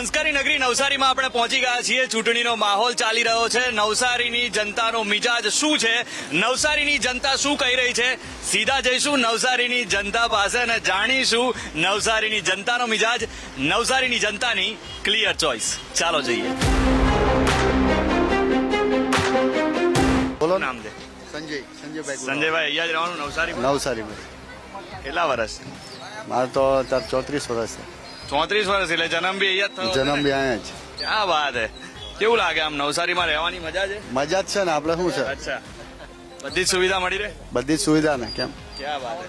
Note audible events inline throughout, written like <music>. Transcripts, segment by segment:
સંસ્કારી નગરી નવસારીમાં આપણે પહોંચી ગયા છીએ. ચૂંટણીનો માહોલ ચાલી રહ્યો છે. નવસારીની જનતાનો મિજાજ શું છે? નવસારીની જનતા શું કહી રહી છે? સીધા જઈશું નવસારીની જનતા પાસે અને જાણીશું નવસારીની જનતાનો મિજાજ. નવસારીની જનતાની ક્લિયર ચોઇસ ચાલો જઈએ. બોલો નામ દે. સંજય સંજયભાઈ સંજયભાઈ અહીંયા જ રહેવાનું નવસારી નવસારી કેટલા વર્ષ? મારે તો ચોત્રીસ વર્ષ છે. ચોત્રીસ વર્ષ એટલે જન્મ બી અહીંયા જ થયો જન્મ બી અહીંયા જ. ક્યાં વાત હે? કેવું લાગે આમ નવસારીમાં રહેવાની મજા છે? મજા જ છે ને આપણે શું છે? અચ્છા. બધી જ સુવિધા મળી રહે? બધી જ સુવિધા ને કેમ? ક્યાં વાત હે?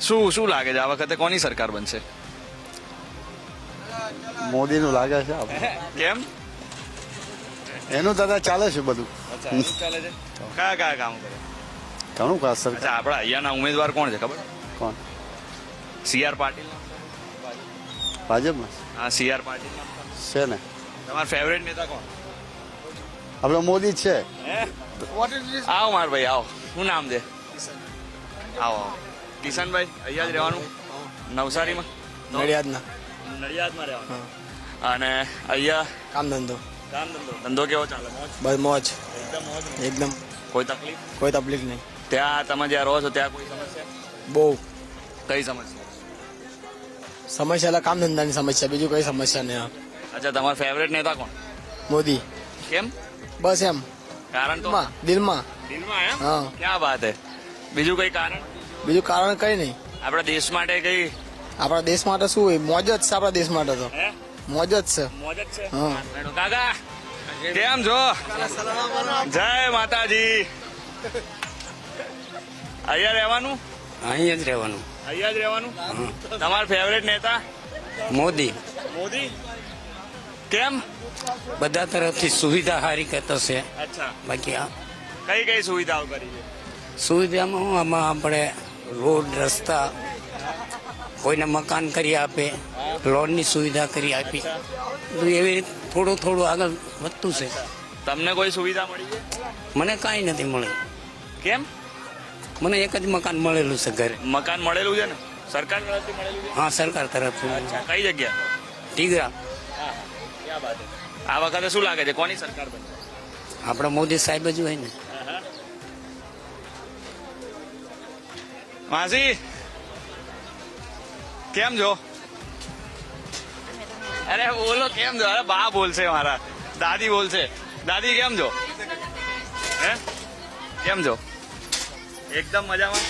શું શું લાગે છે આ વખતે કોની સરકાર બનશે? મોદીનું લાગે છે આપણે. <laughs> કેમ? એનું દાદા ચાલે છે બધું. ચાલે છે? કયા કયા કામ કરે? ઘણું ખાસ સરકાર. આપણા અહીંયાના ઉમેદવાર કોણ છે ખબર? કોણ? C R Patil. ભાજપમાં? હા સી આર પાટીલ છે ને. તમારા ફેવરેટ નેતા કોણ? આપણો મોદી જ છે. હે? આવો માર ભાઈ આવો. શું નામ છે? આવો આવો. કિશનભાઈ અહીંયા જ રહેવાનું? નવસારીમાં? નડિયાદના. નડિયાદમાં રહેવાનું? અને અહીંયા? કામ ધંધો કામ ધંધો ધંધો કેવો ચાલે? બસ મોજ. એકદમ મોજ? એકદમ. કોઈ તકલીફ? કોઈ તકલીફ નહીં. ત્યાં તમે જ્યાં રહો છો ત્યાં કોઈ સમસ્યા? બહુ. કઈ સમસ્યા? સમસ્યા એટલે કામ ધંધાની સમસ્યા બીજું કઈ સમસ્યા નહીં અચ્છા તમારો ફેવરેટ નેતા કોણ? મોદી. કેમ? બસ એમ. કારણ તો? દિલમાં દિલમાં. દિલમાં એમ? હા. ક્યાં વાત હે? બીજું કઈ કારણ? બીજું કારણ કઈ નહીં. આપણા દેશ માટે કઈ? આપણા દેશ માટે શું હોય? મોજ જ છે આપણા દેશ માટે તો. મોજ જ છે. મોજ જ છે? હા. કાકા કેમ છો? જય માતાજી. અહીંયા રહેવાનું? અહીંયા જ રહેવાનું. અહીંયા જ રહેવાનું? તમારા ફેવરેટ નેતા? મોદી. મોદી? કેમ? બધા તરફથી સુવિધા સારી કરતો છે. અચ્છા. બાકી આ કઈ કઈ સુવિધાઓ કરી છે? સુવિધામાં હું આમાં આપણે રોડ રસ્તા કોઈને મકાન કરી આપે લોનની સુવિધા કરી આપી. એવી રીતે થોડું થોડું આગળ વધતું છે. તમને કોઈ સુવિધા મળી છે? મને કાંઈ નથી મળી. કેમ? મને એક જ મકાન મળેલું છે ઘરે. મકાન મળેલું છે ને? સરકાર તરફથી મળેલું છે? હા સરકાર તરફથી. અચ્છા કઈ જગ્યા? ટીગરા. આ વખતે શું લાગે છે? કોની સરકાર બનશે? આપણા મોદી સાહેબ જ હોય ને. માસી કેમ છો? અરે બોલો કેમ છો? અરે બા બોલશે મારા. દાદી બોલશે. દાદી કેમ છો? હે? કેમ છો? એકદમ મજામાં?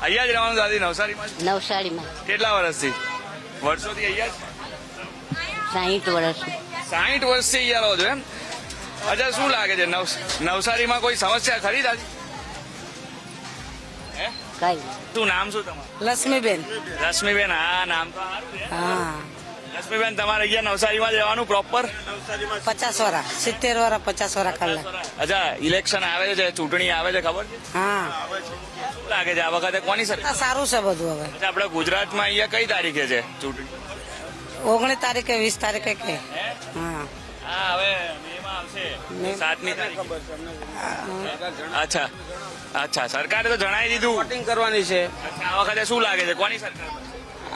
અહીંયા જ રહેવાનું દાદી નવસારીમાં નવસારીમાં. કેટલા વર્ષથી? વર્ષોથી અહીંયા જ? સાહીઠ વર્ષ. સાહીઠ વર્ષથી અહીંયા રહો છો એમ? અચ્છા શું લાગે છે? નવ- નવસારીમાં કોઈ સમસ્યા ખરી દાદી? હે? કઈ? શું નામ શું તમારું? લક્ષ્મીબેન. લક્ષ્મીબેન હા નામ તો હા. રશ્મિબેન તમારે અહીંયા નવસારીમાં જવાનું પ્રોપર પચાસ વાળા સિત્તેર વાળા પચાસ વાળા કલાક અચ્છા ઇલેક્શન આવે છે ચૂંટણી આવે છે ખબર? છે હા. શું લાગે છે આ વખતે કોની સરકાર? સારું છે બધું હવે. આપણે ગુજરાતમાં અહીંયા કઈ તારીખે છે ચૂંટણી? ઓગણીસ તારીખે વીસ તારીખે કે. હા? હા. હવે મેમાં આવશે. સાતમી તારીખે. અચ્છા અચ્છા સરકારે તો જણાવી દીધું. વોટિંગ કરવાની છે. આ વખતે શું લાગે છે કોની સરકાર?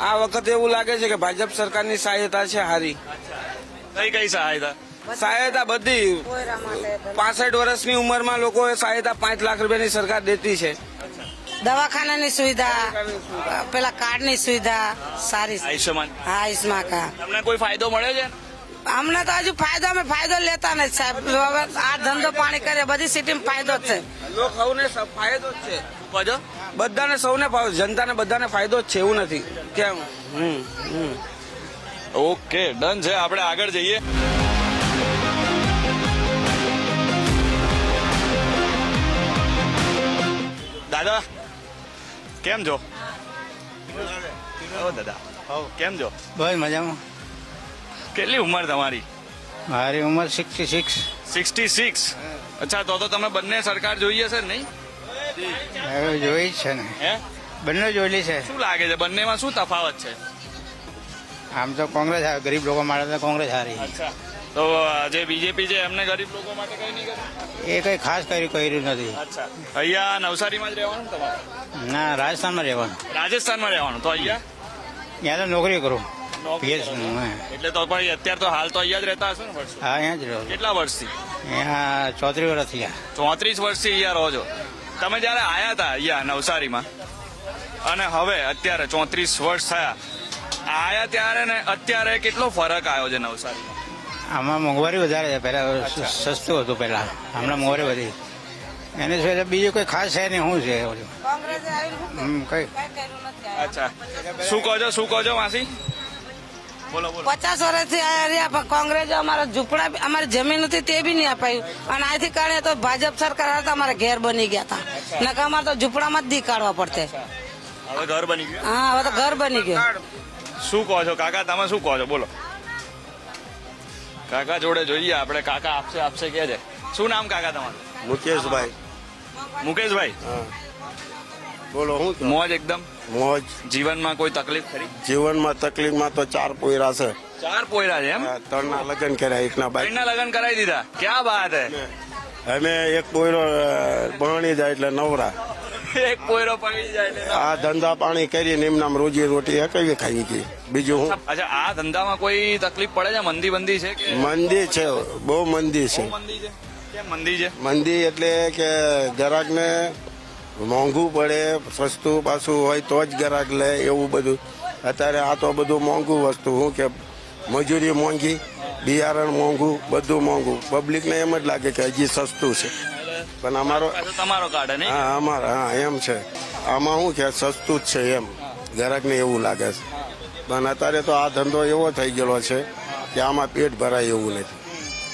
આ વખતે એવું લાગે છે કે ભાજપ સરકારની સહાયતા છે હારી. કઈ કઈ સહાયતા? સહાયતા બધી. પાસઠ વર્ષની ઉંમરમાં લોકોએ સહાયતા પાંચ લાખ રૂપિયાની સરકાર દેતી છે. દવાખાનાની સુવિધા પેલા કાર્ડની સુવિધા સારી છે. આયુષ્યમાન. હા આયુષ્માન તમને કોઈ ફાયદો મળ્યો છે? અમને તો હજુ ફાયદો અમે ફાયદો લેતા નથી સાહેબ. આ ધંધો પાણી કરે બધી સિટીમાં ફાયદો જ છે. લોકો ફાયદો જ છો. બધાને સૌને ફાવે જનતાને બધાને ફાયદો જ છે એવું નથી. કેમ? હમ હમ. ઓકે ડન છે. આપણે આગળ જઈએ. દાદા કેમ છો? ઓ દાદા. કેમ છો? બસ મજામાં. કેટલી ઉંમર તમારી? મારી ઉંમર સિક્સટી સિક્સ સિક્સટી સિક્સ અચ્છા તો તો તમે બંને સરકાર જોઈએ છે નહીં? હવે જોઈ જ છે ને. હે? બંને જોયેલી છે. શું લાગે છે? બંનેમાં શું તફાવત છે? આમ તો કોંગ્રેસ ગરીબ લોકો માટે તો કોંગ્રેસ હારી. અચ્છા. તો જે બીજેપી છે એમને ગરીબ લોકો માટે કઈ નહીં કર્યું? એ કઈ ખાસ કર્યું કર્યું નથી. અચ્છા. અહીંયા નવસારીમાં જ રહેવાનું તમારે? ના રાજસ્થાનમાં રહેવાનું. રાજસ્થાનમાં રહેવાનું. તો અહીંયા? ત્યાં તો નોકરી કરું. એટલે તો પણ અત્યારે તો હાલ તો અહીંયા જ રહેતા હશો ને હા અહીંયા જ રહ્યો કેટલા વર્ષથી? અહીંયા ચોત્રીસ વર્ષ થયા. ચોત્રીસ વર્ષથી અહીંયા રહો છો? તમે જયારે આયા હતા અહીંયા નવસારીમાં અને હવે અત્યારે ચોત્રીસ વર્ષ થયા આયા ત્યારે ને અત્યારે કેટલો ફરક આવ્યો છે નવસારીમાં? આમાં મોંઘવારી વધારે છે. પહેલાં સસ્તું હતું પહેલાં. હમણાં મોંઘવારી વધી. એની સિવાય બીજું કોઈ ખાસ છે નહીં. શું છે? કઈ કઈ કર્યું નથી આ. અચ્છા. શું કહો છો? શું કહો છો માસી? પચાસ વર્ષથી આયા રહ્યા પણ કોંગ્રેસે અમારા ઝૂંપડા અમારે અમારી જમીન હતી તે બી નહીં અપાયું. અને આથી કારણે તો ભાજપ સરકાર હતા અમારા ઘેર બની ગયા હતા. નકા અમારે તો ઝૂંપડામાં જ દી કાઢવા પડતે હવે ઘર બની ગયું? હા હવે તો ઘર બની ગયું. શું કહો છો? કાકા તમે શું કહો છો? બોલો. કાકા જોડે જોઈએ આપણે કાકા આપશે આપશે કે છે? શું નામ કાકા તમારું? મુકેશભાઈ. મુકેશભાઈ? બોલો હું મોજ એકદમ? મોજ. જીવનમાં કોઈ તકલીફ ખરી? જીવનમાં તકલીફમાં તો ચાર પોયરા છે. ચાર પોયરા છે એમ? ત્રણ ત્રણના લગ્ન કર્યા એકના બાઈક. ભાઈના લગ્ન કરાવી દીધા. ક્યાં વાત હે? અમે એક પોયરો ભણી જાય એટલે નવરા. એક પોયરો પડી જાય આ ધંધા પાણી કરીને એમનામ રોજી રોટી કઈ ખાઈ ગઈ. બીજું હું? અચ્છા આ ધંધામાં કોઈ તકલીફ પડે છે? મંદી બંદી છે મંદી છે બહુ મંદી છે. મંદી છે? મંદી છે? મંદી એટલે કે ગ્રાહકને મોંઘું પડે સસ્તું પાછું હોય તો જ ગ્રાહક લે એવું બધું. અત્યારે આ તો બધું મોંઘું વસ્તુ. શું કે મજૂરી મોંઘી બિયારણ મોંઘું બધું મોંઘું. પબ્લિકને એમ જ લાગે કે હજી સસ્તું છે. પણ અમારો તમારો કાર્ડ હા અમારા હા એમ છે. આમાં શું કે સસ્તું જ છે એમ. ગ્રાહકને એવું લાગે છે. પણ અત્યારે તો આ ધંધો એવો થઈ ગયેલો છે કે આમાં પેટ ભરાય એવું નથી.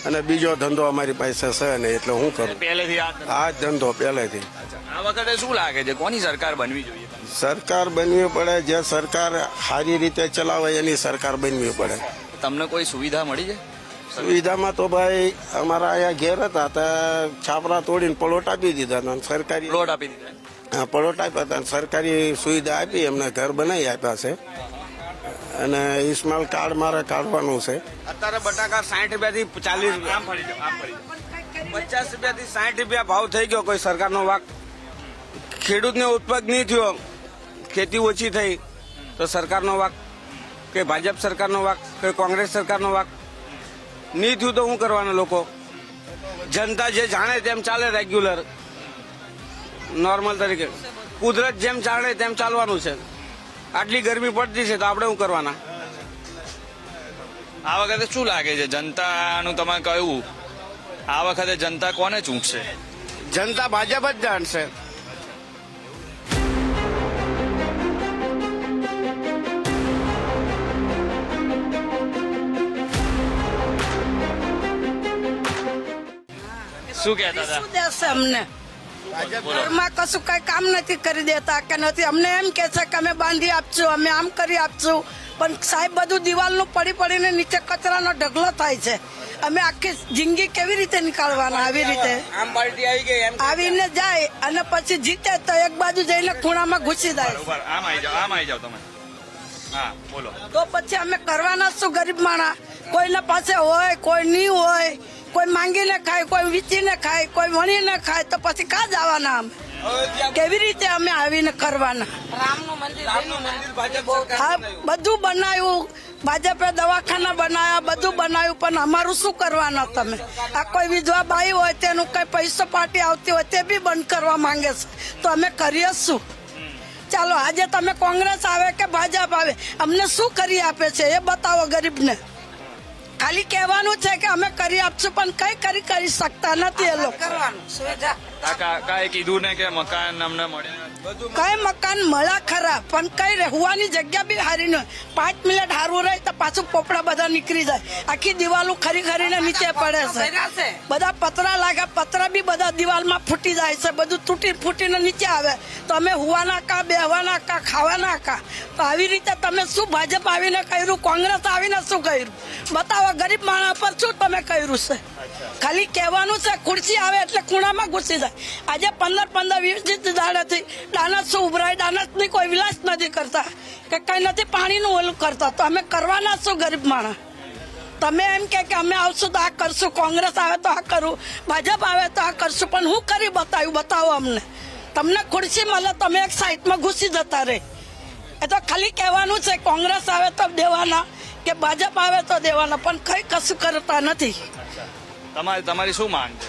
અને બીજો ધંધો અમારી પાસે છે નહીં એટલે હું કરું. પહેલેથી આ આ જ ધંધો પહેલેથી. આ વખતે શું લાગે છે? કોની સરકાર બનવી જોઈએ? સરકાર બનવી પડે જે સરકાર સારી રીતે ચલાવે એની સરકાર બનવી પડે. તમને કોઈ સુવિધા મળી છે? સુવિધામાં તો ભાઈ અમારા અહીંયા ઘેર હતા તો છાપરા તોડીને પલોટ આપી દીધા હતા અને સરકારી પ્લોટ આપી દીધા? હા, પલોટ આપ્યા હતા સરકારી સુવિધા આપી એમને ઘર બનાવી આપ્યા છે. અને ઇસ્માલ કાર્ડ મારે કાઢવાનું છે. અત્યારે બટાકા સાઠ રૂપિયાથી ચાલીસ રૂપિયા પચાસ રૂપિયાથી સાઠ રૂપિયા ભાવ થઈ ગયો કોઈ સરકારનો વાક ખેડૂતને ઉત્પાદ નહીં થયો ખેતી ઓછી થઈ તો સરકારનો વાક કે ભાજપ સરકારનો વાક કે કોંગ્રેસ સરકારનો વાક નહીં થયું તો શું કરવાના લોકો? જનતા જે જાણે તેમ ચાલે રેગ્યુલર નોર્મલ તરીકે. કુદરત જેમ ચાલે તેમ ચાલવાનું છે. આટલી ગરમી પડતી છે તો આપણે શું કરવાના? આ વખતે શું લાગે છે? જનતાનું તમે કહ્યું આ વખતે જનતા કોને ચૂંટશે? જનતા ભાજપ જ જાણશે. શું કહેતા હતા? શું દેશે અમને? ઘરમાં કશું કઈ કામ નથી કરી દેતા કે નથી. અમને એમ કે છે કે અમે બાંધી આપશું અમે આમ કરી આપશું. પણ સાહેબ બધું દિવાલનું પડી પડીને નીચે કચરાનો ઢગલો થાય છે. અમે આખી જિંદગી કેવી રીતે નીકાળવાના આવી રીતે? આમ પાર્ટી આવી ગઈ એમ આવીને જાય અને પછી જીતે તો એક બાજુ જઈને ખૂણામાં ઘૂસી જાય. આમ આવી જાઓ આમ આવી જાઓ તમે. હા બોલો. તો પછી અમે કરવાના શું ગરીબ માણા? કોઈના પાસે હોય કોઈ નહીં હોય કોઈ માંગીને ખાય કોઈ વીચીને ખાય કોઈ વણીને ખાય તો પછી કા જવાના અમે કેવી રીતે અમે આવીને કરવાના? હા બધું બનાવ્યું ભાજપે દવાખાના બનાવ્યા બધું બનાવ્યું પણ અમારું શું કરવાના તમે? આ કોઈ વિધવા બાઈ હોય તેનું કઈ પૈસો પાર્ટી આવતી હોય તે બી બંધ કરવા માંગે છે. તો અમે કરીએ શું? ચાલો, આજે તમે કોંગ્રેસ આવે કે ભાજપ આવે? અમને શું કરી આપે છે? એ બતાવો ગરીબને. ખાલી કહેવાનું છે કે અમે કરી આપશું પણ કઈ કરી કરી શકતા નથી એ લોકો. આ કાકાએ કીધું ને કે મકાન અમને મળ્યા કઈ મકાન મળ્યા ખરા પણ કઈ રહેવાની જગ્યા બી હારી ન પાંચ મિનિટ હારું રહે તો પાછું પોપડા બધા નીકળી જાય. આખી દિવાલો ખરી ખરીને નીચે પડે છે. બધા પતરા લાગે પતરા બી બધા દિવાલમાં ફૂટી જાય છે. બધું તૂટી ફૂટીને નીચે આવે. તો અમે હુવાના કા બેહવાના કા ખાવાના કા? તો આવી રીતે તમે શું ભાજપ આવીને કર્યું કોંગ્રેસ આવીને શું કર્યું? બતાવો ગરીબ માણસ પર શું તમે કર્યું છે? ખાલી કહેવાનું છે ખુરશી આવે એટલે ખૂણામાં ઘૂસી જાય. આજે પંદર પંદર વીસ વીસ દાડાથી દાનસ શું ઉભરાય? દાનતની કોઈ વિલાસ નથી કરતા. કે કઈ નથી પાણીનું ઓલું કરતા. તો અમે કરવાના શું ગરીબ માણસ? તમે એમ કે કે અમે આવશું તો આ કરશું કોંગ્રેસ આવે તો આ કરું ભાજપ આવે તો આ કરશું. પણ હું કરી બતાવ્યું? બતાવો અમને. તમને ખુરશી મળે તમે એક સાઈડમાં ઘૂસી જતા રહે. એ તો ખાલી કહેવાનું છે કોંગ્રેસ આવે તો દેવાના. કે ભાજપ આવે તો દેવાના પણ કઈ કશું કરતા નથી. તમારી તમારી શું માંગ છે?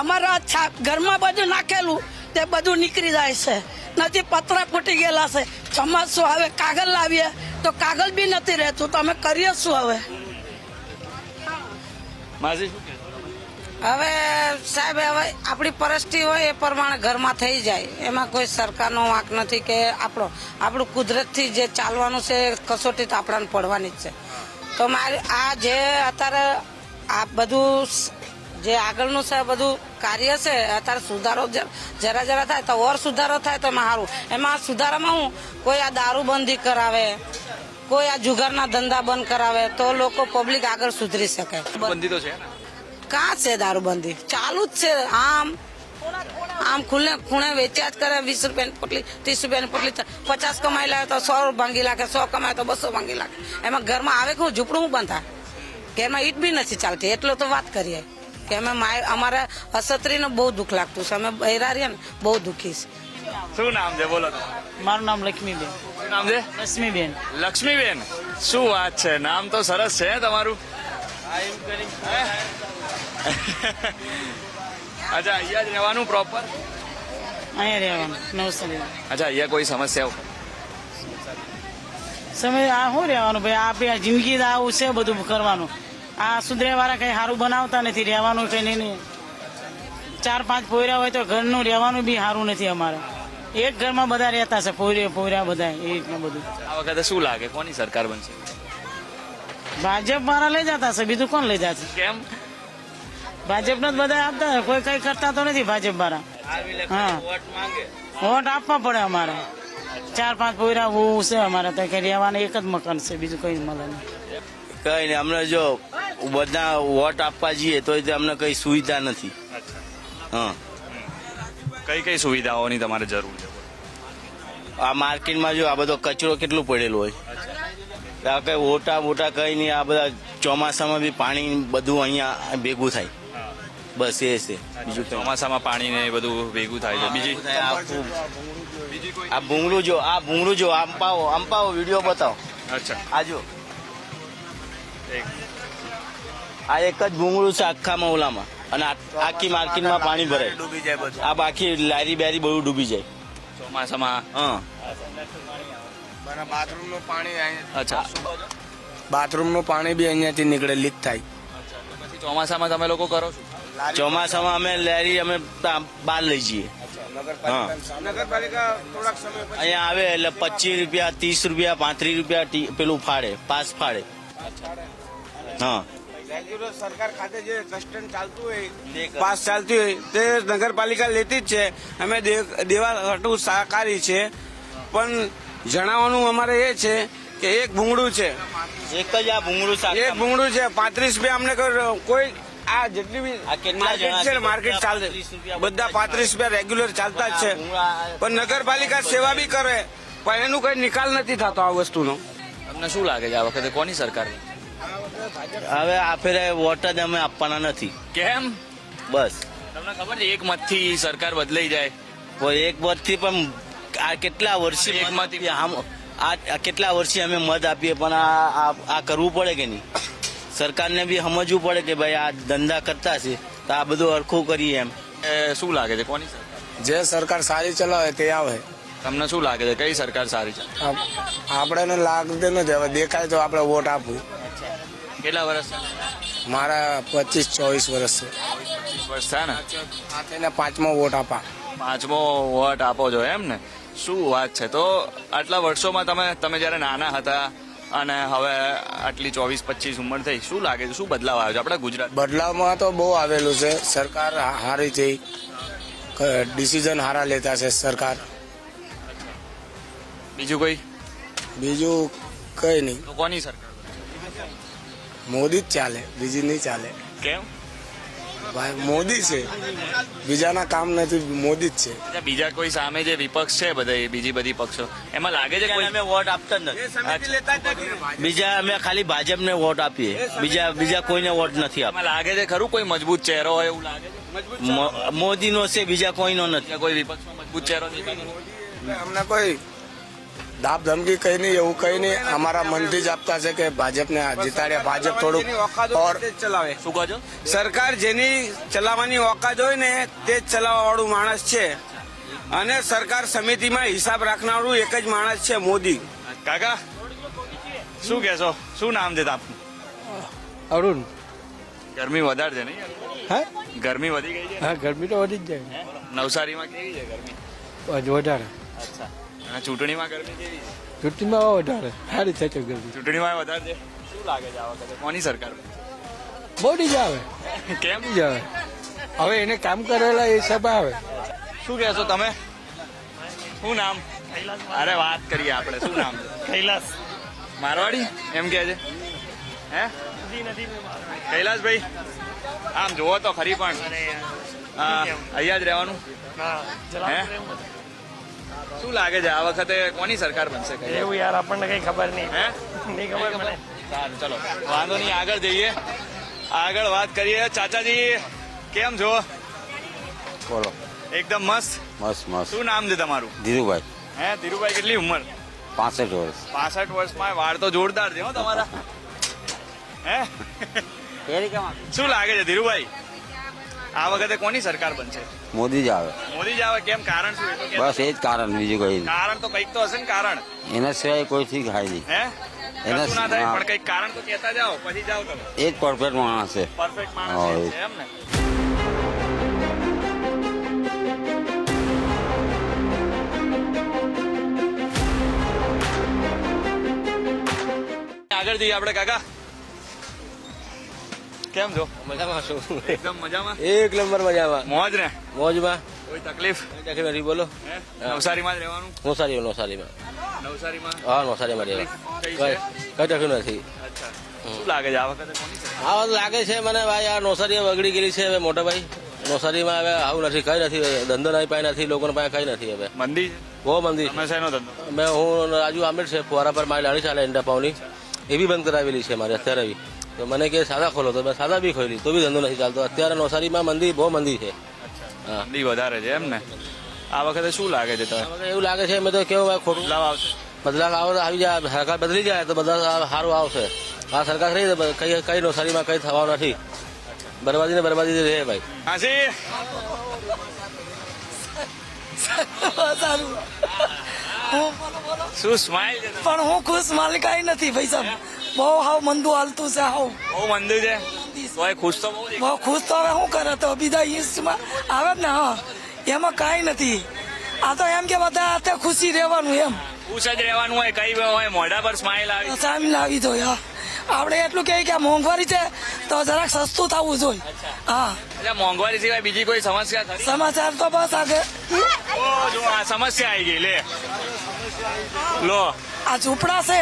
અમારા છાપ ઘરમાં બધું નાખેલું તે બધું નીકળી જાય છે. નથી પતરા ફૂટી ગયેલા છે. ચોમાસું આવે કાગળ લાવીએ તો કાગળ બી નથી રહેતું. તો અમે કરીએ શું હવે? હવે સાહેબ હવે આપણી પરિસ્થિતિ હોય એ પ્રમાણે ઘરમાં થઈ જાય. એમાં કોઈ સરકારનો વાંક નથી કે આપણો આપણું કુદરતથી જે ચાલવાનું છે કસોટી તો આપણાને પડવાની જ છે. તો મારે આ જે અત્યારે આ બધું જે આગળનું છે બધું કાર્ય છે અત્યારે સુધારો જરા જરા થાય તો ઓર સુધારો થાય તો સારું એમાં સુધારામાં હું કોઈ આ દારૂબંધી કરાવે કોઈ આ જુગારના ધંધા બંધ કરાવે તો લોકો પબ્લિક આગળ સુધરી શકે. બંધી તો છે કાં છે દારૂબંધી? ચાલુ જ છે આમ. આમ ખુલ્લે ખૂણે વેચ્યા જ કરે વીસ રૂપિયાની પોટલી ત્રીસ રૂપિયાની પોટલી પચાસ કમાઈ લાવે તો સો ભાંગી લાગે સો કમાય તો બસો ભાંગી લાગે. એમાં ઘરમાં આવે કે ઝૂંપડું બંધ થાય ઘરમાં ઈટ બી નથી ચાલતી એટલો તો વાત કરીએ. કે અમે માય અમારે અસત્રીને બહુ દુઃખ લાગતું છે. અમે બહેરા રહીએ ને બહુ દુઃખી છે. શું નામ છે? બોલો મારું નામ લક્ષ્મીબેન. શું નામ છે? લક્ષ્મીબેન. લક્ષ્મીબેન? શું વાત છે? નામ તો સરસ છે તમારું? <laughs> અચ્છા અહીંયા જ રહેવાનું પ્રોપર અહીંયા રહેવાનું નવસારી અચ્છા અહીંયા કોઈ સમસ્યાઓ? સમય આ શું રહેવાનું ભાઈ? આપણે આ જિંદગી આવું છે બધું કરવાનું. આ સુધરેવાળા કઈ સારું બનાવતા નથી રહેવાનું છે નહીં નહીં. ચાર પાંચ પોયરા હોય તો ઘરનું રહેવાનું બી સારું નથી અમારે. એક ઘરમાં બધા રહેતા છે પોયરે પોયરા બધા એ રીતના બધું. આ વખતે શું લાગે? કોની સરકાર બનશે? ભાજપ વાળા લઈ જતા છે બીજું કોણ લઈ જશે? કેમ? ભાજપને જ બધા આપતા હોય. કોઈ કઈ કરતા તો નથી ભાજપ વાળા. હા. વોટ આપવા પડે અમારે. ચાર પાંચ પોયરા બહુ છે અમારે તો. કઈ રહેવાના એક જ મકાન છે બીજું કઈ મળે નહીં. કઈ નહીં અમને જો બધા વોટ આપવા જઈએ તો અમને કઈ સુવિધા નથી. હા. કઈ કઈ સુવિધાઓની તમારે જરૂર છે? આ માર્કેટમાં જો આ બધો કચરો કેટલો પડેલો હોય. આ કઈ ઓટા બોટા કઈ નહીં આ બધા ચોમાસામાં બી પાણી બધું અહીંયા ભેગું થાય. બસ એ છે. બીજું ચોમાસામાં પાણી ને બધું ભેગું થાય છે. બીજી? આ ભૂંગળું જો આ ભૂંગળું જો આમ પાવો આમ પાવો વીડિયો બતાવો. અચ્છા. આ જો. આ એક જ ભૂંગળું છે આખામાં ઓલામાં અને આ- આખી માર્કેટમાં પાણી ભરાય. આ બાકી લારી બારી બધું ડૂબી જાય. ચોમાસામાં? હા. બાથરૂમનું પાણી અચ્છા. બાથરૂમનું પાણી બી અહીંયાથી નીકળે લીક થાય. ચોમાસામાં તમે લોકો કરો છો? ચોમાસામાં અમે લેરી અમે બહાર લઈ જઈએ. હા. નગરપાલિકા અહીંયા આવે એટલે પચીસ રૂપિયા ત્રીસ રૂપિયા પાંત્રીસ રૂપિયા પેલું ફાડે પાસ ફાડે હા. સરકાર ખાતે જે કસ્ટમ ચાલતું હોય પાસ ચાલતી હોય તે નગરપાલિકા લેતી જ છે. અમે દેવા હટું સહકારી છે. પણ જણાવવાનું અમારે એ છે કે એક ભૂંગળું છે. એક જ આ ભૂંગળું એક ભૂંગળું છે. પાંત્રીસ રૂપિયા અમને કોઈ આ જેટલી બી કેટલા માર્કેટ છે? માર્કેટ ચાલે 35 બધા પાંત્રીસ રૂપિયા રેગ્યુલર ચાલતા જ છે. પણ નગરપાલિકા સેવા બી કરે પણ એનું કઈ નિકાલ નથી થતો આ વસ્તુનો. તમને શું લાગે છે આ વખતે? કોની સરકાર હવે આ ફેરે વોટ જ અમે આપવાના નથી. કેમ? બસ. તમને ખબર છે એક મતથી સરકાર બદલાઈ જાય. કોઈ એક મતથી પણ આ કેટલા વર્ષે એક મત આમ- આ આ કેટલા વર્ષે અમે મત આપીએ? પણ આ- આ કરવું પડે કે નહીં? સરકારને બી સમજવું પડે કે ભાઈ આ ધંધા કરતા છે તો આ બધું અરખું કરીએ એમ. એ શું લાગે છે કોની સરકાર? જે સરકાર સારી ચલાવે તે આવે. તમને શું લાગે છે કઈ સરકાર સારી છે આપણે લાગતું નથી હવે દેખાય તો આપણે વોટ આપવું કેટલા વર્ષ મારા પચીસ ચોવીસ વર્ષ છે. વર્ષ થયા ને? આ થઈને પાંચમો વોટ આપા. પાંચમો વોટ આપો છો એમ ને? શું વાત છે તો આટલા વર્ષોમાં તમે તમે જ્યારે નાના હતા અને હવે આટલી ચોવીસ પચીસ ઉંમર થઈ શું લાગે છે? શું બદલાવ આવ્યો છે આપણા ગુજરાત? બદલાવમાં તો બહુ આવેલું છે. સરકાર હારી થઈ ડિસિઝન હારા લેતા છે સરકાર. બીજું કોઈ? બીજું કઈ નહીં. કોની સરકાર? મોદી જ ચાલે બીજી નહીં ચાલે. કેમ? ભાઈ મોદી છે. બીજાના કામ નથી મોદી જ છે. બીજા કોઈ સામે જે વિપક્ષ છે બધા બીજી બધી પક્ષો? એમાં લાગે છે કોઈ અમે વોટ આપતા જ નથી. બીજા અમે ખાલી ભાજપને વોટ આપીએ. બીજા બીજા કોઈને વોટ નથી આપતા. લાગે છે ખરું કોઈ મજબૂત ચહેરો હોય એવું લાગે છે? મોદીનો છે બીજા કોઈનો નથી. કોઈ વિપક્ષમાં મજબૂત ચહેરો નથી? અમને કોઈ દાબ ધમકી કઈ નહીં એવું કઈ નહીં. અમારા મનથી જ આપતા છે કે ભાજપને જીતાડ્યા. ભાજપ થોડુંક ઓર ચલાવે શું કહો છો? સરકાર જેની ચલાવવાની ઓકાત હોય ને તે જ ચલાવવા વાળું માણસ છે. અને સરકાર સમિતિમાં હિસાબ રાખનારું એક જ માણસ છે મોદી. કાકા શું કહેશો? શું નામ છે આપનું અરુણ. ગરમી વધારે છે નહીં હા? ગરમી વધી ગઈ છે? હા ગરમી તો વધી જ જાય. નવસારીમાં કેવી છે ગરમી? વધારે. અચ્છા. ચૂંટણીમાં ગરમી કેવી છે? ચૂંટણીમાં વધારે. સારી છે ગરમી? ચૂંટણીમાં વધારે છે? શું લાગે છે આ વખતે કોની સરકાર બોડી જ આવે. <laughs> કેમ? જ આવે. હવે એને કામ કરેલા એ સબ આવે. શું કહેશો તમે? શું નામ? અરે વાત કરીએ આપણે. શું નામ? છે કૈલાસ. મારવાડી? એમ કે છે? હે? કૈલાસભાઈ? આમ જુઓ તો ખરી પણ. અહીંયા જ રહેવાનું? હે શું લાગે છે? આ વખતે કોની સરકાર બનશે એવું યાર આપણને કઈ ખબર નહીં. હે? નહીં ખબર મને. સારું ચલો. વાંધો નહીં આગળ જઈએ. આગળ વાત કરીએ. ચાચાજી કેમ છો? બોલો. એકદમ મસ્ત. મસ્ત મસ્ત. શું નામ છે તમારું? ધીરુભાઈ. હે ધીરુભાઈ કેટલી ઉંમર? પાસઠ વર્ષ. પાસઠ વર્ષમાં વાળ તો જોરદાર છે હો તમારા. હે? શું લાગે છે ધીરુભાઈ? આ વખતે કોની સરકાર બનશે? મોદી જ આવે. મોદી જ આવે કેમ? કારણ શું? એ તો કહેજો. બસ એ જ કારણ બીજું કઈ કારણ તો કંઈક તો હશે ને કારણ. એના સિવાય કોઈ થી ખાય નહીં. હે? એના-. પણ કંઈક કારણ તો કહેતા જાઓ પછી જાઓ તમે. એ જ પરફેક્ટ માણસ છે. પરફેક્ટ માણસ. છે એમ ને? આગળ જઈએ આપણે કાકા. કેમ છો? મજામાં છું. એકદમ મજામાં? એક નંબર મજામાં. મોજ ને? મોજમાં? કોઈ તકલીફ? નથી બોલો. નવસારીમાં જ રહેવાનું? નવસારી નવસારીમાં. નવસારીમાં? હા નવસારીમાં રહેવાનું. કઈ તકલીફ નથી. શું લાગે છે? આ વખતે આ વાત લાગે છે મને ભાઈ આ નવસારી બગડી ગયેલી છે હવે મોટા ભાઈ. નવસારીમાં હવે આવું નથી કઈ નથી ધંધો નહીં પાય નથી લોકોને પાસે કઈ નથી હવે. મંદી બહુ મંદી મેં હું રાજુ આંબેડ છે ફુવારા પર મારી લાડી ચાલે ઈંડા પાઉની. એ બી બંધ કરાવેલી છે મારે અત્યારે બી. તો મને કે સાદા ખોલો તો મેં સાદા બી ખોલી તો બી ધંધો નથી ચાલતો. અત્યારે નવસારીમાં મંદી બહુ મંદી છે. મંદી વધારે છે એમ ને આ વખતે શું લાગે છે તમે એવું લાગે છે એમ તો કેવું ભાઈ ખોટું લાવ આવશે. બદલાવ આવે તો આવી જાય સરકાર બદલી જાય તો બધા સારું આવશે. આ સરકાર રહી કઈ કઈ નવસારીમાં કઈ થવાનું નથી. બરબાદી ને બરબાદી રહે ભાઈ. હાજી શું સ્માઈલ પણ હું ખુશ માલિકાઈ નથી ભાઈ સાહેબ. બહુ હાવ મંદુ હાલતું છે હાવ. બહુ મંદુ છે? તોય ખુશ તો બહુ ખુશ તો હવે શું કરે તો બીજા ઈસ્ટમાં આવે ને હા. એમાં કાંઈ નથી. આ તો એમ કે બધા હાથે ખુશી રહેવાનું એમ. ખુશ જ રહેવાનું હોય કઈ હોય મોઢા પર સ્માઇલ આવી. સામી લાવી દો યાર આપણે એટલું કહે કે મોંઘવારી છે તો જરાક સસ્તું થવું જોઈએ. હા. એટલે મોંઘવારી સિવાય બીજી કોઈ સમસ્યા સમાચાર તો બસ આગળ. જો આ સમસ્યા આવી ગઈ લે. લો. આ ઝૂંપડા છે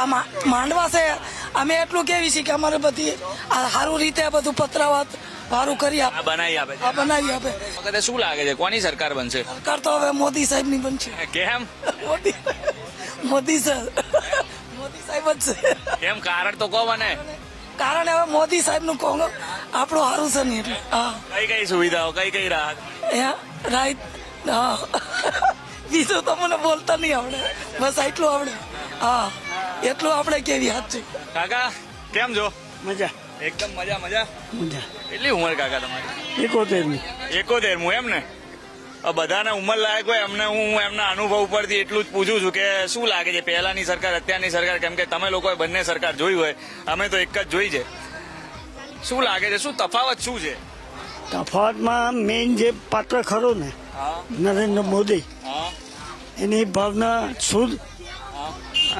આ માંડવા છે. અમે એટલું કેવી છીએ કે અમારે બધી આ સારું રીતે બધું પત્રાવાત વારું કરી આપે બનાવી આપે આ બનાવી આપે. વખતે શું લાગે છે? કોની સરકાર બનશે? સરકાર તો હવે મોદી સાહેબની બનશે. કેમ? મોદી મોદી સર. મોદી સાહેબ જ છે. કેમ? કારણ તો કહો મને. કારણ હવે મોદી સાહેબનું કોંગો આપણું સારું છે ને એટલે. હા. કઈ કઈ સુવિધાઓ કઈ કઈ રાહત? રાઈટ હા. બીજું તો મને બોલતા નહીં આવડે. બસ એટલું આવડે. હા એટલું આપણે કેવી હાથ છે. કાકા કેમ છો? મજા. એકદમ મજા મજા. મજા. એટલી ઉંમર કાકા તમારી? એકોતેરમી. એકોતેરમું એમ ને? બધાને ઉંમર લાયક હોય એમને હું એમના અનુભવ ઉપરથી એટલું જ પૂછું છું કે શું લાગે છે? પહેલાની સરકાર અત્યારની સરકાર કેમ કે તમે લોકોએ બંને સરકાર જોઈ હોય અમે તો એક જ જોઈ છે. શું લાગે છે? શું તફાવત શું છે? તફાવતમાં મેઇન જે પાત્ર ખરો ને નરેન્દ્ર મોદી. હા એની ભાવના શુદ્ધ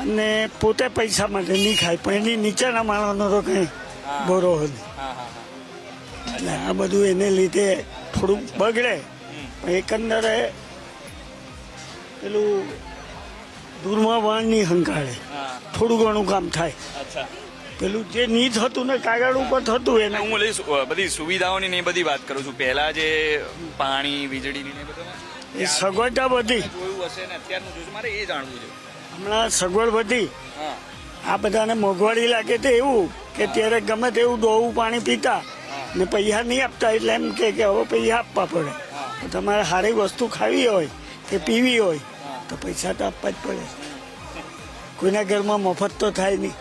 અને પોતે પૈસા માટે નહીં ખાય પણ એની નીચેના માણસનો તો કઈ બોરો હોય નહીં. હા હા એટલે આ બધું એને લીધે થોડુંક બગડે. પણ એકંદરે પેલું દૂરમાં વાણની હંકાળે થોડું ઘણું કામ થાય. પેલું જે નહીં થતું ને કાગળ ઉપર થતું એને. હું બધી બધી સુવિધાઓની ને બધી વાત કરું છું. પહેલા જે પાણી વીજળીની ને બધું એ સગવડતા બધી. જોયું હશે ને અત્યારનું જોયું મારે એ જાણવું છે. હમણાં સગવડ બધી. હા. આ બધાને મોંઘવારી લાગે તો એવું કે ત્યારે ગમે તેવું ડોવું પાણી પીતા ને પૈસા નહીં આપતા એટલે એમ કે કે હવે પૈસા આપવા પડે. તમારે સારી વસ્તુ ખાવી હોય કે પીવી હોય તો પૈસા તો આપવા જ પડે. કોઈના ઘરમાં મફત તો થાય નહીં.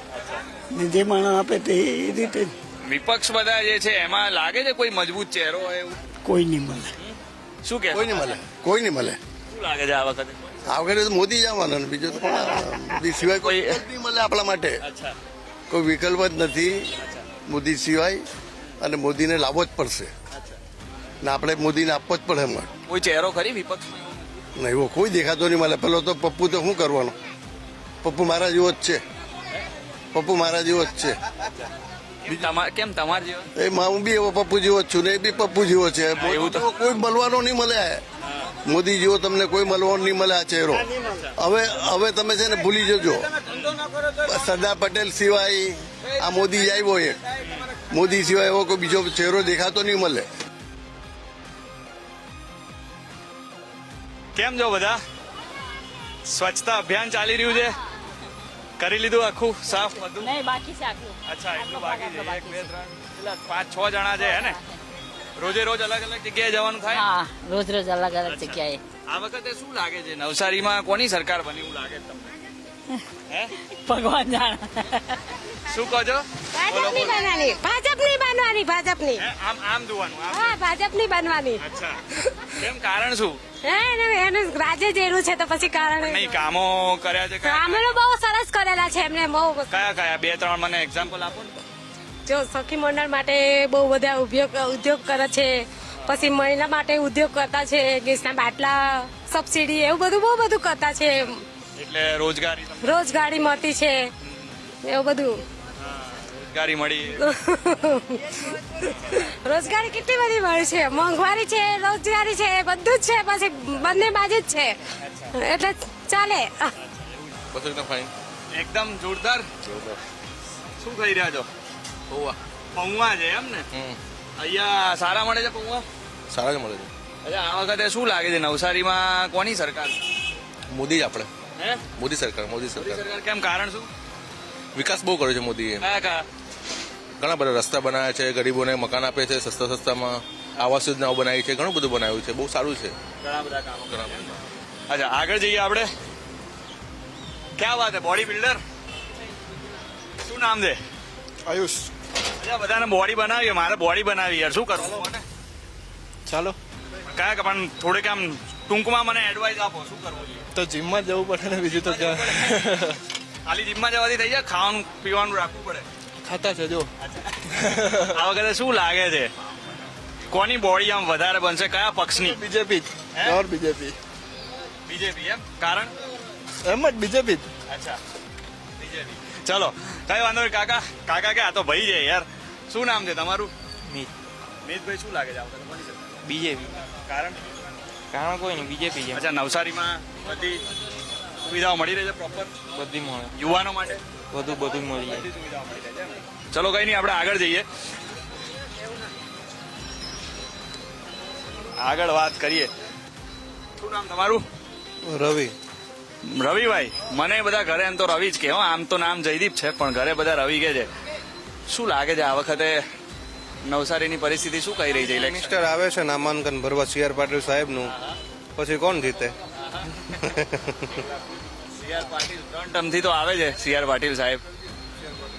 ને જે માણસ આપે તે એ રીતે વિપક્ષ બધા જે છે એમાં લાગે છે કોઈ મજબૂત ચહેરો એવું? કોઈ નહીં મળે. શું કે કોઈ નહીં મળે કોઈ નહીં મળે. શું લાગે છે આ વખતે? આ વખતે તો મોદી જ આવવાના ને બીજું તો કોણ મોદી સિવાય કોઈ કોઈ- નહીં મળે આપણા માટે. કોઈ વિકલ્પ જ નથી મોદી સિવાય અને મોદીને લાવવો જ પડશે. ને આપણે મોદીને આપવો જ પડે એમાં. કોઈ ચહેરો ખરી વિપક્ષમાં નહીં એવો કોઈ દેખાતો નહીં મળે. પેલો તો પપ્પુ તો શું કરવાનો? પપ્પુ મારા જેવો જ છે. પપ્પુ મારા જેવો જ છે. કેમ કેમ તમાર જેવો? એ હું બી એવો પપ્પુ જેવો જ છું ને એ બી પપ્પુ જેવો છે. કોઈ મળવાનો નહીં મળે. મોદી જેવો તમને કોઈ મળવાનો નહીં મળે આ ચહેરો. હવે હવે તમે છે ને ભૂલી જજો. સરદાર પટેલ સિવાય આ મોદી આવ્યો એક મોદી સિવાય એવો કોઈ બીજો ચહેરો દેખાતો નહીં મળે. કેમ છો બધા? સ્વચ્છતા અભિયાન ચાલી રહ્યું છે. કરી લીધું આખું? સાફ બધું? નહીં બાકી છે આટલું અચ્છા એટલું બાકી છે. એક બે ત્રણ કેટલા પાંચ છ જણા છે હે ને? રોજે રોજ અલગ અલગ જગ્યાએ જવાનું થાય? હા રોજ રોજ અલગ અલગ જગ્યાએ. આ વખતે શું લાગે છે? નવસારીમાં કોની સરકાર બની એવું લાગે છે તમને? હે ભગવાન જાણે. શું કહો છો? બોલો. બનવાની. ભાજપની બનવાની ભાજપની. આમ આમ જોવાનું હા ભાજપની બનવાની. અચ્છા. કેમ કારણ શું? હે એનું છે તો પછી કારણ નહીં કામો કર્યા છે કામો બહુ સરસ કરેલા છે એમને બહુ. કયા કયા? બે ત્રણ મને એક્ઝામ્પલ આપો ને. જો સખી મંડળ માટે બહુ બધા ઉદ્યોગ ઉદ્યોગ કરે છે. પછી મહિલા માટે ઉદ્યોગ કરતા છે ગેસના બાટલા સબસિડી એવું બધું બહુ બધું કરતા છે. એટલે રોજગારી રોજગારી મળતી છે. એવું બધું. રોજગારી મળી. રોજગારી કેટલી બધી મળી છે? મોંઘવારી છે રોજગારી છે બધું જ છે પછી બંને બાજુ જ છે. એટલે ચાલે. એકદમ જોરદાર. શું થઈ રહ્યા છો? પૌવા. પૌવા છે એમ ને? અહીંયા સારા મળે છે પૌવા? સારા જ મળે છે. અચ્છા આ વખતે શું લાગે છે? નવસારીમાં કોની સરકાર? મોદી જ આપણે. હે? મોદી સરકાર મોદી મોદી સરકાર. કેમ? કારણ શું? વિકાસ બહુ કર્યો છે મોદીએ. કયા કયા ઘણા બધા રસ્તા બનાવ્યા છે ગરીબોને મકાન આપે છે સસ્તા સસ્તામાં આવાસ યોજનાઓ બનાવી છે ઘણું બધું બનાવ્યું છે બહુ સારું છે. ઘણા બધા કામો ઘણા છે. અચ્છા આગળ જઈએ આપણે. ક્યાં વાત હે બોડી બિલ્ડર શું નામ છે? આયુષ. અચ્છા બધાને બોડી બનાવી મારે બોડી બનાવી યાર. શું કરવું ચાલો. કયા કે પણ થોડીક આમ ટૂંકમાં મને એડવાઇસ આપો શું કરવું તો જીમમાં જવું પડે ને બીજું તો ખાલી જીમમાં જવાથી થઈ જાય ખાવાનું પીવાનું રાખવું પડે. ખાતા છે જો આ વખતે શું લાગે છે? કોની બોડી આમ વધારે બનશે? કયા પક્ષની? બીજેપી? ઓર બીજેપી. બીજેપી એમ? કારણ? એમ જ બીજેપી અચ્છા. બીજેપી. ચલો કઈ વાંધો નહીં કાકા. કાકા કે આ તો ભાઈ છે યાર. શું નામ છે તમારું? મીત. મિતભાઈ શું લાગે છે આ વખતે? બીજેપી. કારણ? કારણ કોઈ નહીં બીજેપી છે અચ્છા નવસારીમાં બધી સુવિધાઓ મળી રહે છે પ્રોપર બધી મળે. યુવાનો માટે? બધું બધું મળી એમ? ચલો કઈ નહીં આપણે આગળ જઈએ. આગળ વાત કરીએ. શું નામ તમારું? રવિ. રવિભાઈ મને બધા ઘરે એમ તો રવિ જ કે હો આમ તો નામ જયદીપ છે પણ ઘરે બધા રવિ કે છે. શું લાગે છે આ વખતે નવસારીની પરિસ્થિતિ શું કહી રહી છે મિનિસ્ટર આવે છે નામાંકન ભરવા સી આર પાટીલ સાહેબનું. પછી કોણ જીતે? સીઆર પાટીલ ત્રણ ટર્મથી તો આવે છે સીઆર પાટીલ સાહેબ.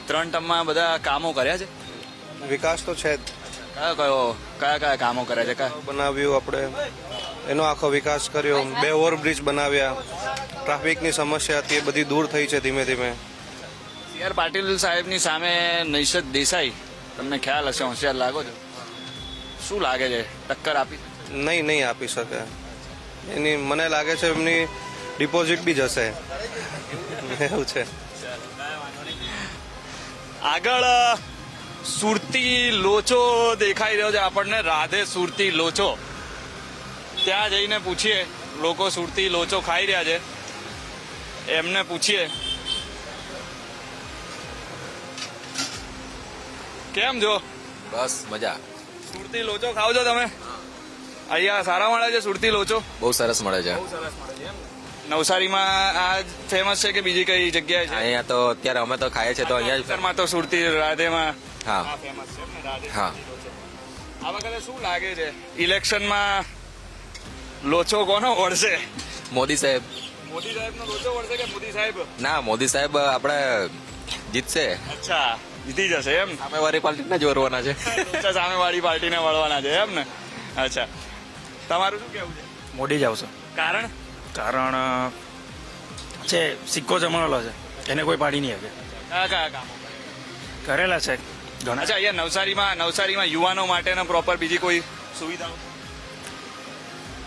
ત્રણ ટર્મમાં બધા કામો કર્યા છે? વિકાસ તો છે જ. કયો કયો કયા કયા કામો કર્યા છે? કયા? બનાવ્યું આપણે. એનો આખો વિકાસ કર્યો. બે ઓવરબ્રિજ બનાવ્યા. ટ્રાફિકની સમસ્યા હતી એ બધી દૂર થઈ છે ધીમે ધીમે. સીઆર પાટીલ સાહેબની સામે નૈશદ દેસાઈ. તમને ખ્યાલ હશે હોશિયાર લાગો છો? શું લાગે છે? ટક્કર આપી? નહીં નહીં આપી શકે. એની મને લાગે છે એમની ડિપોઝિટ બી જશે. એવું છે. આગળ સુરતી લોચો દેખાઈ રહ્યો છે આપણને. રાધે સુરતી લોચો. ત્યાં જઈને પૂછીએ. લોકો સુરતી લોચો ખાઈ રહ્યા છે. એમને પૂછીએ. કેમ છો? બસ મજા. સુરતી લોચો ખાવ છો તમે? અહીંયા સારા મળે છે સુરતી લોચો? બહુ સરસ મળે છે. નવસારીમાં આ ફેમસ છે કે બીજી કઈ જગ્યાએ છે? અહીંયા તો અત્યારે અમે તો ખાઈએ છીએ તો અહીંયા જ તો સુરતી રાધેમાં હા. ફેમસ છે ને રાધે હા. આ વખતે શું લાગે છે? ઇલેક્શનમાં લોચો કોનો વળશે? મોદી સાહેબ. મોદી સાહેબ નો લોચો વળશે કે મોદી સાહેબ? ના મોદી સાહેબ આપણે જીતશે. અચ્છા જીતી જશે એમ? સામેવાળી પાર્ટીને જ વરવાના છે. લોચા સામેવાળી પાર્ટીને વળવાના છે એમ ને? અચ્છા. તમારું શું કેવું છે? મોદી જ આવશે. કારણ? કારણ છે સિક્કો જમાવેલો છે. એને કોઈ પાડી નહીં શકે. કયા કયા કામો કરેલા છે. ઘણા અચ્છા અહીંયા નવસારીમાં નવસારીમાં યુવાનો માટેના પ્રોપર બીજી કોઈ સુવિધાઓ?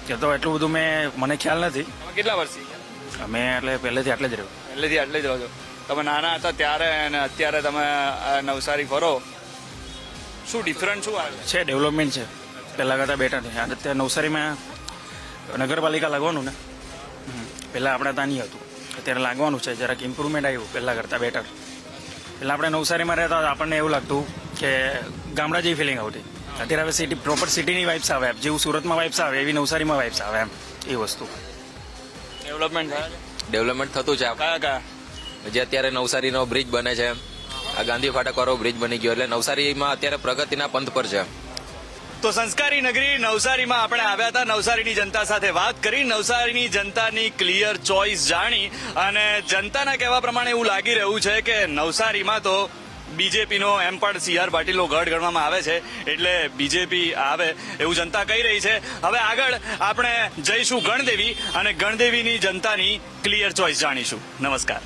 કે તો એટલું બધું મેં મને ખ્યાલ નથી. કેટલા વર્ષથી અમે એટલે પહેલેથી આટલે જ રહ્યો પહેલેથી આટલે જ રહો છો. તમે નાના હતા ત્યારે અને અત્યારે તમે નવસારી ફરો. શું ડિફરન્ટ શું આવ્યું છે ડેવલપમેન્ટ છે. પહેલાં કરતાં બેટર છે. અને અત્યારે નવસારીમાં નગરપાલિકા લાગવાનું ને. પહેલાં આપણે ત્યાં નહીં હતું. અત્યારે લાગવાનું છે જરાક ઇમ્પ્રુવમેન્ટ આવ્યું પહેલાં કરતાં બેટર પહેલાં આપણે નવસારીમાં રહેતા હતા આપણને એવું લાગતું કે ગામડા જેવી ફિલિંગ આવતી. અત્યારે હવે સિટી પ્રોપર સિટીની વાઇબ્સ આવે એમ જેવું સુરતમાં વાઇબ્સ આવે એવી નવસારીમાં વાઇબ્સ આવે એમ એ વસ્તુ. ડેવલપમેન્ટ ડેવલપમેન્ટ થતું છે કયા કયા? જે અત્યારે નવસારીનો બ્રિજ બને છે આ ગાંધી ફાટક વાળો બ્રિજ બની ગયો એટલે નવસારીમાં અત્યારે પ્રગતિના પંથ પર છે તો સંસ્કારી નગરી નવસારીમાં આપણે આવ્યા હતા. નવસારીની જનતા સાથે વાત કરી. નવસારીની જનતાની ક્લિયર ચોઇસ જાણી અને જનતાના કહેવા પ્રમાણે એવું લાગી રહ્યું છે કે નવસારીમાં તો બીજેપીનો એમ પણ સી આર પાટીલનો ગઢ ગણવામાં આવે છે. એટલે બીજેપી આવે એવું જનતા કહી રહી છે. હવે આગળ આપણે જઈશું ગણદેવી અને ગણદેવીની જનતાની ક્લિયર ચોઇસ જાણીશું. નમસ્કાર.